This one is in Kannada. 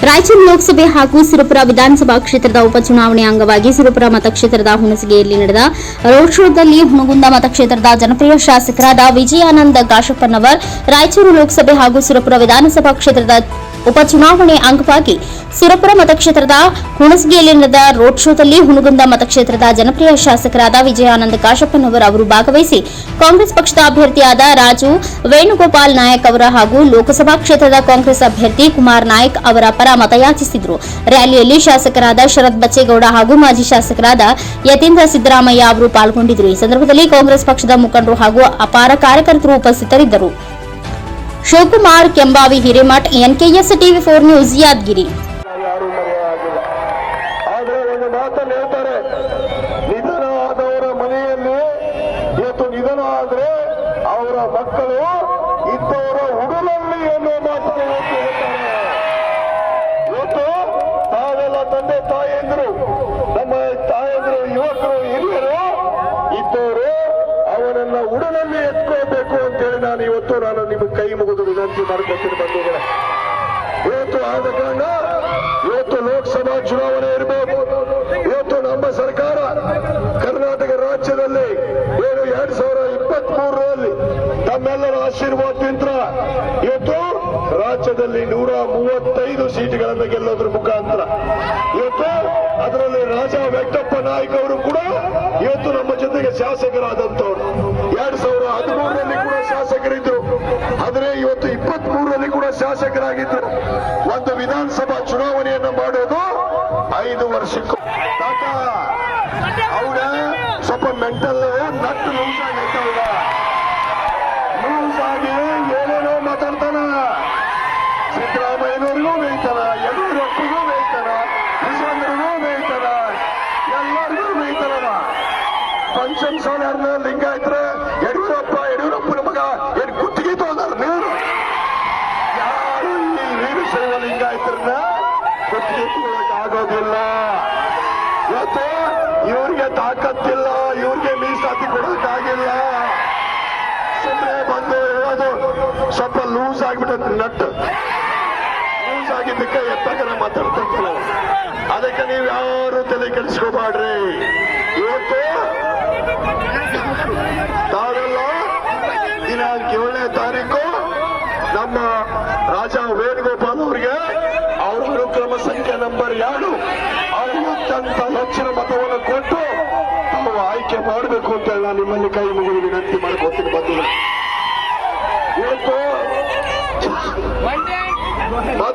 ರಾಯಚೂರು ಲೋಕಸಭೆ ಹಾಗೂ ಸಿರುಪುರ ವಿಧಾನಸಭಾ ಕ್ಷೇತ್ರದ ಉಪಚುನಾವಣೆ ಅಂಗವಾಗಿ ಸಿರುಪುರ ಮತಕ್ಷೇತ್ರದ ಹುಣಸಗಿಯಲ್ಲಿ ನಡೆದ ರೋಡ್ ಶೋದಲ್ಲಿ ಹುಣಗುಂದ ಮತಕ್ಷೇತ್ರದ ಜನಪ್ರಿಯ ಶಾಸಕರಾದ ವಿಜಯಾನಂದ ಕಾಶಪ್ಪನವರ್ ರಾಯಚೂರು ಲೋಕಸಭೆ ಹಾಗೂ ಸಿರುಪುರ ವಿಧಾನಸಭಾ ಕ್ಷೇತ್ರದ ಉಪಚುನಾವಣೆ ಅಂಗವಾಗಿ ಸುರಪುರ ಮತಕ್ಷೇತ್ರದ ಹುಣಸಗಿಯಲ್ಲಿ ನಡೆದ ರೋಡ್ ಶೋದಲ್ಲಿ ಹುಣಗುಂದ ಮತಕ್ಷೇತ್ರದ ಜನಪ್ರಿಯ ಶಾಸಕರಾದ ವಿಜಯಾನಂದ ಕಾಶಪ್ಪನವರ್ ಅವರು ಭಾಗವಹಿಸಿ ಕಾಂಗ್ರೆಸ್ ಪಕ್ಷದ ಅಭ್ಯರ್ಥಿಯಾದ ರಾಜು ವೇಣುಗೋಪಾಲ್ ನಾಯಕ್ ಅವರ ಹಾಗೂ ಲೋಕಸಭಾ ಕ್ಷೇತ್ರದ ಕಾಂಗ್ರೆಸ್ ಅಭ್ಯರ್ಥಿ ಕುಮಾರ್ ನಾಯಕ್ ಅವರ ಪರ ಮತಯಾಚಿಸಿದರು. ರ್ಯಾಲಿಯಲ್ಲಿ ಶಾಸಕರಾದ ಶರತ್ ಬಚ್ಚೇಗೌಡ ಹಾಗೂ ಮಾಜಿ ಶಾಸಕರಾದ ಯತೀಂದ್ರ ಸಿದ್ದರಾಮಯ್ಯ ಅವರು ಪಾಲ್ಗೊಂಡಿದ್ದರು ಈ ಸಂದರ್ಭದಲ್ಲಿ ಕಾಂಗ್ರೆಸ್ ಪಕ್ಷದ ಮುಖಂಡರು ಹಾಗೂ ಅಪಾರ ಕಾರ್ಯಕರ್ತರು ಉಪಸ್ಥಿತರಿದ್ದರು. Shivakumar Kembhavi Hiremath N K S TV four news Yadgiri. ಯಾರು ಮರೆಯಾಗಿಲ್ಲ. ಇವತ್ತು ನಾನು ನಿಮಗೆ ಕೈ ಮುಗಿದು ವಿನಂತಿ ಮಾಡ್ಕೊತೀನಿ ಬಂಧುಗಳೇ. ಇವತ್ತು ಆದ ಕಾರಣ ಇವತ್ತು ಲೋಕಸಭಾ ಚುನಾವಣೆ ಇರಬೇಕು ಇವತ್ತು ನಮ್ಮ ಸರ್ಕಾರ ಕರ್ನಾಟಕ ರಾಜ್ಯದಲ್ಲಿ ಏನು ಎರಡ್ ಸಾವಿರ ಇಪ್ಪತ್ತ್ ಮೂರರಲ್ಲಿ ತಮ್ಮೆಲ್ಲರ ಆಶೀರ್ವಾದದಿಂದ ಇವತ್ತು ರಾಜ್ಯದಲ್ಲಿ ನೂರ ಮೂವತ್ತೈದು ಸೀಟುಗಳನ್ನು ಗೆಲ್ಲೋದ್ರ ಮುಖಾಂತರ ಇವತ್ತು ಅದರಲ್ಲಿ ರಾಜಾ ವೆಂಕಟಪ್ಪ ನಾಯ್ಕ ಅವರು ಕೂಡ ಇವತ್ತು ನಮ್ಮ ಜೊತೆಗೆ ಶಾಸಕರಾದಂತವ್ರು. ಎರಡ್ ಸಾವಿರ ಹದಿಮೂರರಲ್ಲಿ ಕೂಡ ಶಾಸಕರಿದ್ರು ಆದರೆ ಇವತ್ತು ಇಪ್ಪತ್ತ್ ಶಾಸಕರಾಗಿದ್ರು ಒಂದು ವಿಧಾನಸಭಾ ಚುನಾವಣೆಯನ್ನು ಮಾಡೋದು ಐದು ವರ್ಷಕ್ಕೂ. ಅವನ ಸ್ವಲ್ಪ ಮೆಂಟಲ್ ನಟ್ಟು ಲೂಸ್ ಆಗೈತೆ ಲೂಸಾಗಿ ಏನೇನೋ ಮಾತಾಡ್ತಾನ? ಸಿದ್ದರಾಮಯ್ಯನವ್ರಿಗೂ ಬೇಯ್ತಾನ, ಯಡಿಯೂರಪ್ಪಗೂ ಬೇಯ್ತಾನ ವಿಶ್ವಂದ್ರಿಗೂ ಬೇಯ್ತಾನ, ಎಲ್ಲರಿಗೂ ಬೇಯ್ತಾನ ಪಂಚಮ್ ಲಿಂಗ ಲಿಂಗಾಯತ್ರ ಇವ್ರಿಗೆ ತಾಕತ್ತಿಲ್ಲ, ಇವ್ರಿಗೆ ಮೀಸಾತಿ ಕೊಡೋಕ್ಕಾಗಿಲ್ಲ ಸುಮ್ಮನೆ ಬಂದು ಹೇಳೋದು, ಸ್ವಲ್ಪ ಲೂಸ್ ಆಗ್ಬಿಟ್ಟು ನಟ್. ಲೂಸ್ ಆಗಿದ್ದಕ್ಕೆ ಎತ್ತಾಕರ ಮಾತಾಡ್ತಿರ್ತಾರೆ ಅದಕ್ಕೆ ನೀವು ಯಾರು ತಲೆ ಕೆಲ್ಸ್ಕೋಬಾಡ್ರಿ ಇವತ್ತು ತಾವೆಲ್ಲ ದಿನಾಂಕ ಏಳನೇ ತಾರೀಕು. ನಮ್ಮ ರಾಜ ವೇಣುಗೋಪಾಲ್ ಅವರಿಗೆ ಅವ್ರ ಅನುಕ್ರಮ ಸಂಖ್ಯೆ ನಂಬರ್ ಎರಡು. ಅವರು ತಂತ